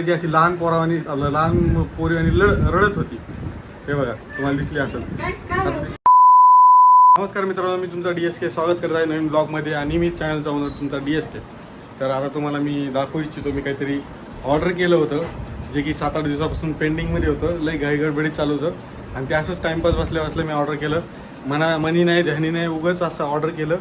जी अशी लहान पोरावानी लहान पोरीवानी लढ रडत होती. हे बघा तुम्हाला दिसली असेल. नमस्कार मित्रांनो मी तुमचा डी एस के स्वागत करत आहे नवीन ब्लॉगमध्ये आणि मी चॅनलचा ओनर तुमचा डी एस के तर आता तुम्हाला मी दाखवू इच्छितो मी काहीतरी ऑर्डर केलं होतं जे की सात आठ दिवसापासून पेंडिंगमध्ये होतं लई घाई गडबडीत चालू होतं. आणि ते असंच टाईमपास बसल्या बसल्या मी ऑर्डर केलं. मना मनी नाही ध्यानी नाही उगंच असं ऑर्डर केलं.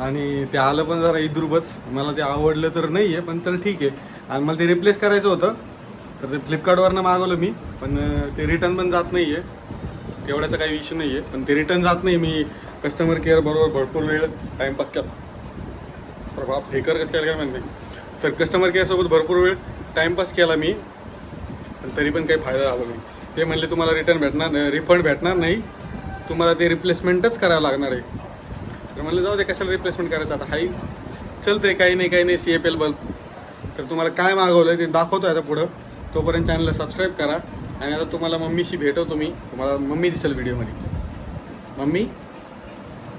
आणि ते आलं पण जरा इद्रुबच मला ते आवडलं तर नाही आहे पण चल ठीक आहे. आणि मला ते रिप्लेस करायचं होतं. तर ते फ्लिपकार्टवरनं मागवलं मी पण ते रिटर्न पण जात नाही आहे तेवढ्याचा काही इश्यू नाही आहे पण ते रिटर्न जात नाही. मी कस्टमर केअर बरोबर भरपूर वेळ टाईमपास केला. बाप ठेकर कसं केलं काय माहिती नाही. तर कस्टमर केअरसोबत भरपूर वेळ टाईमपास केला मी. पण तरी पण काही फायदा झाला नाही. ते म्हणले तुम्हाला रिटर्न भेटणार रिफंड भेटणार नाही. तुम्हाला ते रिप्लेसमेंटच करावं लागणार आहे. तर म्हणलं जाऊ दे कशाला रिप्लेसमेंट करायचं? आता हाई. चलते काही नाही काही नाही. सी एफ एल बल्ब तर तुम्हाला काय मागवलं आहे ते दाखवतो आता पुढं. तोपर्यंत चॅनलला सबस्क्राईब करा. आणि आता तुम्हाला मम्मीशी भेटवतो मी. तुम्हाला मम्मी दिसेल व्हिडिओमध्ये. मम्मी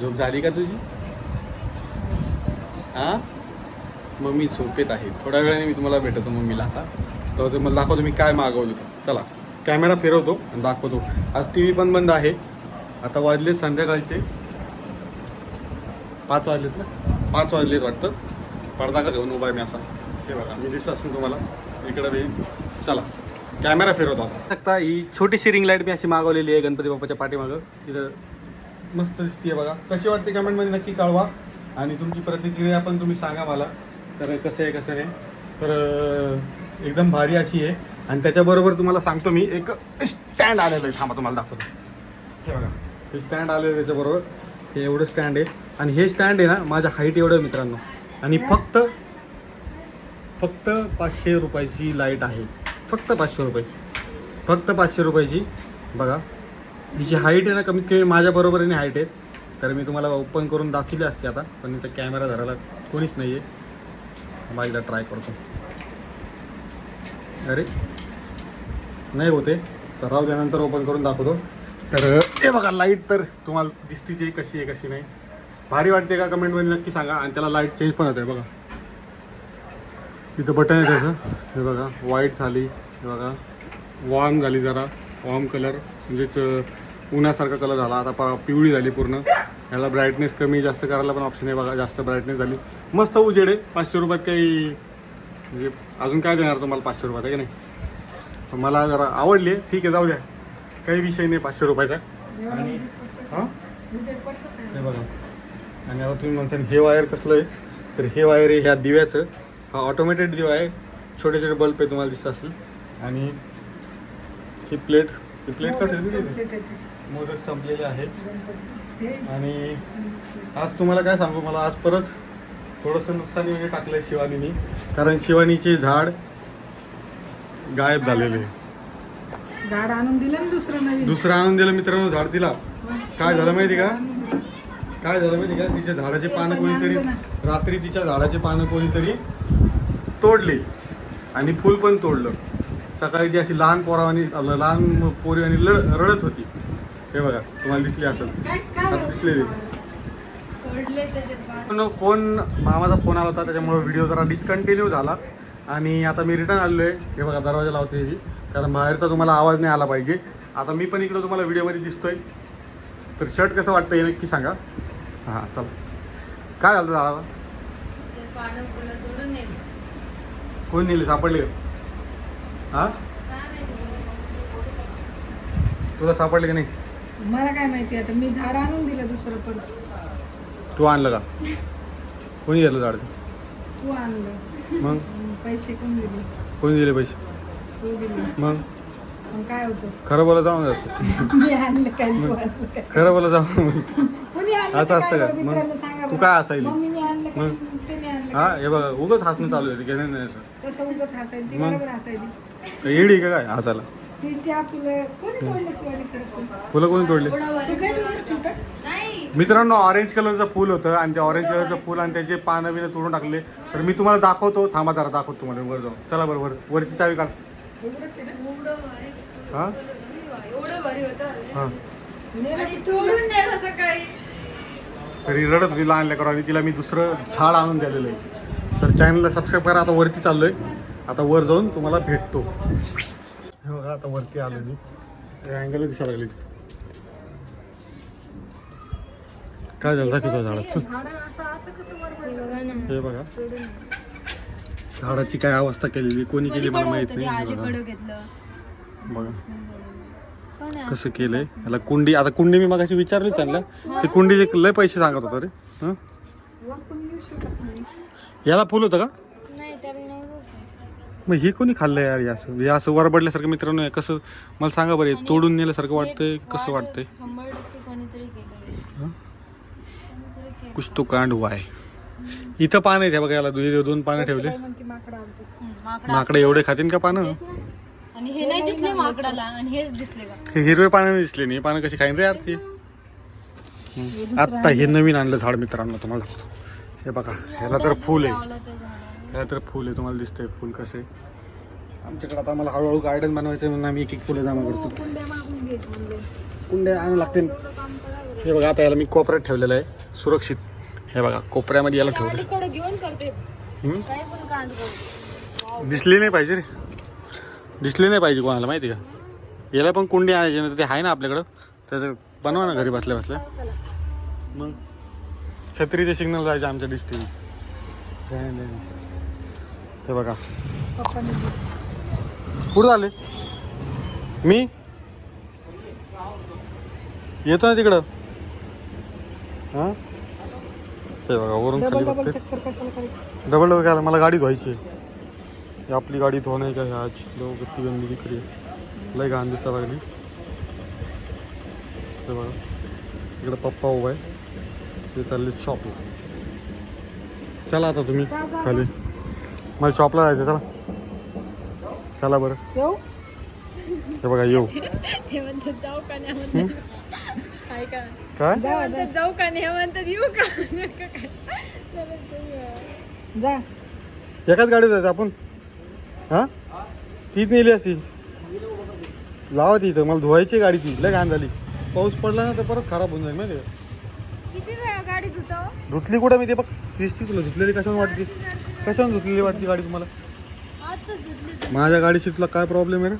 झोप झाली का तुझी? हां मम्मी झोपेत आहे. थोड्या वेळाने मी तुम्हाला भेटवतो मम्मीला आता. तर मला दाखवतो मी काय मागवलं तर चला कॅमेरा फिरवतो आणि दाखवतो. आज टी व्ही पण बंद आहे. आता वाजले संध्याकाळचे. पाच वाजलेत ना? पाच वाजलेत वाटतं. पडदा का घेऊन उभा आहे मी असा? हे बघा मी दिसत असेल तुम्हाला. इकडं बी. चला कॅमेरा फिरवतो आता. शकता ही छोटीशी रिंग लाइट मी अशी मागवलेली आहे गणपती बाप्पाच्या पाठीमागं. तिथं मस्त दिसते बघा. कशी वाटते कमेंटमध्ये नक्की कळवा. आणि तुमची प्रतिक्रिया पण तुम्ही सांगा मला. तर कसं आहे कसं नाही तर एकदम भारी अशी आहे. आणि त्याच्याबरोबर तुम्हाला सांगतो मी एक स्टँड आलेलं आहे. थांबा तुम्हाला दाखवतो. हे बघा हे स्टँड आलेलं आहे त्याच्याबरोबर. हे एवढं स्टँड आहे. आणि हे स्टँड आहे ना माझ्या हाईट एवढं मित्रांनो. आणि फक्त फक्त पाचशे रुपयाची लाइट आहे. फक्त पाचशे रुपयाची. फक्त पाचशे रुपयाची. बघा. हिची हाईट आहे ना कमीत कमी माझ्याबरोबरीने हाईट आहे. तर मी तुम्हाला ओपन करून दाखवली असते आता पण इथं कॅमेरा धरायला कोणीच नाही आहे मग एकदा ट्राय करतो. अरे! नाही होते. तर राहू द्यानंतर ओपन करून दाखवतो. तर हे बघा लाइट तर तुम्हाला दिसतीच आहे कशी आहे कशी नाही. भारी वाटते का? कमेंटमध्ये नक्की सांगा. आणि त्याला लाइट चेंज पण होते बघा. इथं बटन आहे त्याचं. हे बघा व्हाईट झाली हे बघा. वॉर्म झाली जरा. वॉर्म कलर म्हणजेच उन्हासारखा कलर झाला. आता पा पिवळी झाली पूर्ण. याला ब्राईटनेस कमी जास्त करायला पण ऑप्शन आहे बघा जास्त ब्राईटनेस झाली. मस्त उजेड आहे. पाचशे रुपयात काही म्हणजे अजून काय देणार तुम्हाला पाचशे रुपयात आहे की नाही? पण मला जरा आवडली आहे. ठीक आहे जाऊ द्या. काही विषय नाही पाचशे रुपयाचा. आणि? हां? हे बघा. आणि आता तुम्ही म्हणसान हे वायर कसलं आहे? तर हे वायर आहे ह्या दिव्याचं. हा ऑटोमॅटेड दिवा आहे छोटे छोटे बल्ब आहे तुम्हाला दिसत असेल. आणि ही प्लेट ही प्लेट का ठेवली? मोदक संपलेले आहेत. आणि आज तुम्हाला काय सांगू? मला आज परत थोडंसं नुकसानी म्हणजे टाकलं आहे शिवानीनी. कारण शिवानीचे झाड गायब झालेले झाड आणून दिलं दुसरं नवीन? दुसरं आणून दिलं मित्रांनो झाड तिला काय झालं माहिती का? काय झालं माहिती का? तिच्या झाडाचे पानं कोणीतरी रात्री तिच्या झाडाचे पानं कोणीतरी तोडले आणि फुल पण तोडलं. सकाळी ती अशी लहान पोरावानी लहान पोरीवानी लढ रडत होती. हे बघा तुम्हाला दिसली असेल? दिसलेली. फोन मामाचा फोन आला होता त्याच्यामुळे व्हिडिओ जरा डिस्कंटिन्यू झाला. आणि आता मी रिटर्न आलो आहे हे बघा दरवाजा लावते ही कारण बाहेरचा तुम्हाला आवाज नाही आला पाहिजे. आता मी पण इकडं तुम्हाला व्हिडिओमध्ये दिसतोय. तर शर्ट कसं वाटतं हे नक्की सांगा. हां चल. काय झालं झाडाला ते पानं फुलं तोडून नेली. कोण नेले? सापडले हां? तुला सापडले का नाही? मला काय माहिती आता मी झाड आणून दिलं दुसरं परत तू आणलं का? कोणी घेतलं झाड? ते? तू आणलं. मग? पैसे कोण दिले? कोणी दिले पैसे? तू दिले. मग? मग काय होतं? खरं बोला जाऊन जास्त मी आणलं काय तू आणलं काय? खरं बोला जाऊन कोणी आणलं असं असतं काय का? बरं? मग? मित्रांनो सांगा तू बरं. काय काय मग? हा काय? हे बघा उगच हसणं चालू आहे घेणं नाही असं तसं ती मग? बरोबर हसायची. येडी का काय हसायला? तिची आपलं कोणी तोडलं शिवानी करत फुलं? कोणी तोडले? तू काय? नाही मित्रांनो ऑरेंज कलरचं फुल होतं आणि ते ऑरेंज कलरचं फुल आणि त्याचे पानं बिनं तोडून टाकले. तर मी तुम्हाला दाखवतो. थांबा जरा दाखवतो तुम्हाला. वर जाऊन चला बरोबर वरची चावी काढ. एवढंच आहे ना? एवढं भारी. हा? एवढं भारी होतं. हां. नेलं आणि की तोडून. नेलं सकाळी. तरी रडत होती लहान लेकरं आणि तिला मी दुसरं झाड आणून दिलेलं आहे. तर चॅनलला सबस्क्राईब करा आता वरती चाललो आहे आता वर जाऊन तुम्हाला भेटतो. हे बघा आता वरती आलो मी. अँगल दिसायला लागली. काय झालं? दाखवतो झाडाचं. झाडं असं असं कसं वर हे बघा हे झाडाची काय अवस्था केलेली? कोणी केली मला माहीत नाही हे बघा. बघा? कसं केलंय? याला कुंडी आता कुंडी मी मगाशी विचारली त्यांना. ते कुंडीचे लय पैसे सांगत होता रे. हं? वर कोणी येऊ शकत नाही याला फुल होतं का? नाही त्याला नाही बघ. मग हे कोणी खाल्लंय यार? हे असं हे असं वरबडल्यासारखं मित्रांनो हे कसं मला सांगा बरं हे तोडून नेल्यासारखं वाटतंय? की कसं वाटतंय? शंभर टक्के कोणीतरी केलं हं? कोणीतरी केलं कुछ तो कांड हुआ है इथं पान आहे बघा याला. दुई दोन पानं ठेवले. माकडं आलते? माकडं माकडे एवढे खातील का पानं? तेच ना. आणि हे नाही दिसले माकडाला आणि हेच दिसले का? हे हिरवे पानं दिसले नाही पानं कशी खाईन रे यार ती आत्ता हे नवीन आणलं झाड मित्रांनो तुम्हाला दाखवतो. हे बघा ह्याला तर फुल आहे. ह्याला तर फुल आहे तुम्हाला दिसतंय फुल कसं. आहे आमच्याकडे आता आम्हाला हळूहळू गार्डन बनवायचं म्हणून आम्ही एक एक फुलं जमा करतो. कुंड्या म्हणले कुंड्या. आणावं लागते. हे बघा आता याला मी कोपऱ्यात ठेवलेलं आहे सुरक्षित. हे बघा कोपऱ्यामध्ये याला ठेवलं घेऊन करते. दिसले नाही पाहिजे रे. दिसले नाही पाहिजे कोणाला माहिती का? याला पण कुंडी आणायची ना ते आहे ना आपल्याकडं. त्याचं बनवा ना घरी बसल्या बसल्या मग छत्रीचे सिग्नल जायचे आमच्या दिसते हे बघा. कुठं झाले? मी? येतो ना तिकडं. हां? हे बघा वरून डबल खाली डबल बघते. डबल डबल काय मला गाडी धुवायची आहे. ही आपली गाडी आहे का? हे आज लोक गट्टी गंदी विक्री. लय घाण दिसायला लागली. हे बघा. इकडे पप्पा उभा आहे. ते चालले शॉपला चला आता तुम्ही खाली. मला शॉपला जायचं चला. चला बरं. येऊ? हे बघा येऊ. ते म्हणतात जाऊ का नाही म्हणतात. काय जाऊ का नाही म्हणतात. येऊ का? एकाच गाडीत जायचं आपण? हां? तीच नेली असती. लावा ती इथं मला धुवायची आहे गाडी ती लय घाण झाली. पाऊस पडला ना तर परत खराब होऊन जाईल माहिती आहे का? किती वेळा गाडी धुतो धुतली कुठं मी ते बघ दिसती तुला धुतलेली कशावर वाटते? कशावर धुतलेली वाटते गाडी तुम्हाला? आताच धुतली तू. माझ्या गाडीशी तुला काय प्रॉब्लेम आहे रे?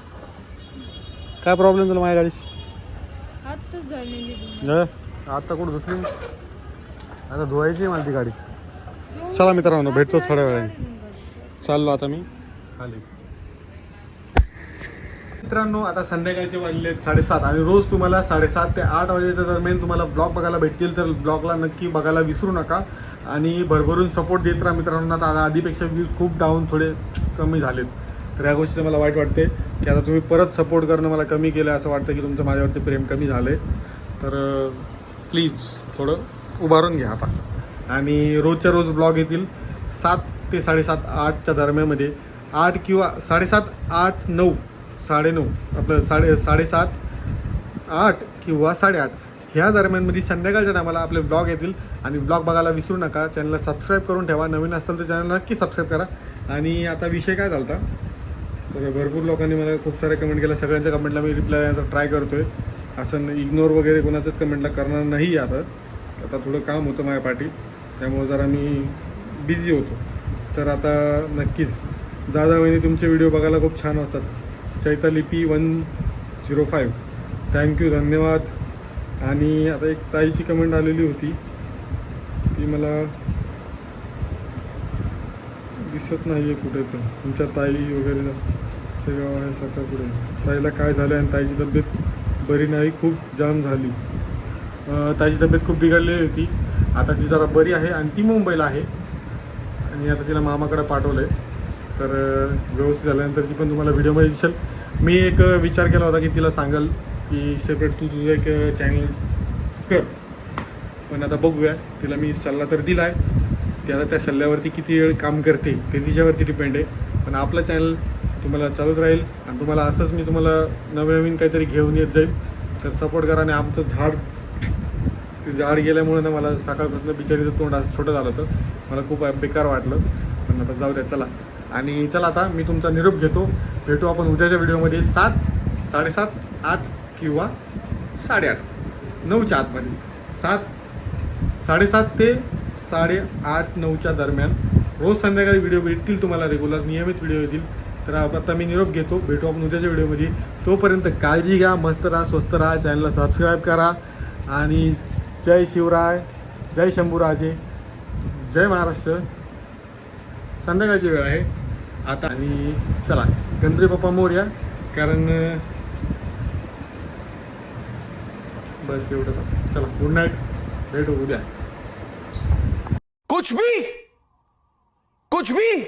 काय प्रॉब्लेम तुला माझ्या गाडीशी? आताच झालेली धुतली. अं, आता कुठं धुतली मी? आता धुवायची आहे मला ती गाडी. चला मित्रांनो भेटतो थोड्या वेळाने. चाललो आता मी. खाली. मित्रांनो आता संध्याकाळचे वाजले साडेसात. आणि रोज तुम्हाला साडेसात ते आठ वाजेच्या दरम्यान तुम्हाला ब्लॉग बघायला भेटतील तर ब्लॉगला नक्की बघायला विसरू नका. आणि भरभरून सपोर्ट देत राहा मित्रांनो. आता आधीपेक्षा व्ह्यूज खूप डाऊन थोडे कमी झालेत. तर या गोष्टीचं मला वाईट वाटते की आता तुम्ही परत सपोर्ट करणं मला कमी केलं असं वाटतं की तुमचं माझ्यावरती प्रेम कमी झालं आहे तर प्लीज थोडं उभारून घ्या आता. आणि रोजच्या रोज ब्लॉग येतील सात ते साडेसात आठच्या दरम्यानमध्ये. आठ किंवा साडेसात आठ नऊ साडेनऊ आपलं साडे साडेसात आठ किंवा साडेआठ. ह्या दरम्यानमध्ये संध्याकाळच्या टायमाला आपले ब्लॉग येतील. आणि ब्लॉग बघायला विसरू नका. चॅनलला सबस्क्राईब करून ठेवा. नवीन असाल तर चॅनलला नक्की सबस्क्राईब करा. आणि आता विषय काय झाला तर भरपूर लोकांनी मला खूप सारे कमेंट केल्या सगळ्यांच्या कमेंटला मी रिप्लाय याचा ट्राय करतो आहे असं इग्नोर वगैरे कोणाच्याच कमेंटला करणार नाही आता. आता थोडं काम होतं माझ्या पाठी. त्यामुळे जरा मी बिझी होतो. तर आता नक्कीच दादा वहिनी तुमचे व्हिडिओ बघायला खूप छान असतात Chaitali P one zero five thank you धन्यवाद. आणि आता एक ताईची कमेंट आलेली होती. ती मला दिसत नाही आहे कुठे तर. तुमच्या ताई वगैरे गाव आहे कुठे ताईला काय झालं आणि ताईची तब्येत बरी नाही खूप जाम झाली. ताईची तब्येत खूप बिघडलेली होती. आता ती जरा बरी आहे आणि ती मुंबईला आहे. आणि आता तिला मामाकडे पाठवलं आहे तर व्यवस्थित झाल्यानंतर ती पण तुम्हाला व्हिडिओमध्ये दिसेल. मी एक विचार केला होता की तिला सांगाल की सेपरेट तू तुझं एक चॅनल कर. पण आता बघूया. तिला मी सल्ला तर दिला आहे ती आता त्या सल्ल्यावरती किती वेळ काम करते ते तिच्यावरती डिपेंड आहे. पण आपलं चॅनल तुम्हाला चालूच राहील आणि तुम्हाला असंच मी तुम्हाला नवीन नवीन काहीतरी घेऊन येत जाईल. तर सपोर्ट करा आणि आमचं झाड ते झाड गेल्यामुळे ना मला सकाळपासून बिचारीचं तोंड असं छोटं झालं होतं. मला खूप बेकार वाटलं. पण आता जाऊ द्या चला. आणि चला आता मी तुमचा निरोप घेतो. भेटू आपण उद्याच्या व्हिडिओमध्ये सात साडेसात आठ किंवा साडेआठ. नऊच्या आतमध्ये. सात साडेसात ते साडेआठ नऊच्या दरम्यान. रोज संध्याकाळी व्हिडिओ भेटतील तुम्हाला रेग्युलर नियमित व्हिडिओ येतील. तर आता मी निरोप घेतो. भेटू आपण उद्याच्या व्हिडिओमध्ये. तोपर्यंत काळजी घ्या मस्त राहा स्वस्त राहा. चॅनलला सबस्क्राईब करा. आणि जय शिवराय जय शंभूराजे. जय महाराष्ट्र. संध्याकाळची वेळ आहे. आता आणि चला गणपती बाप्पा मोर्या कारण बस एवढंच चला गुड नाईट भेटू उद्या. कुछ भी! कुछ भी!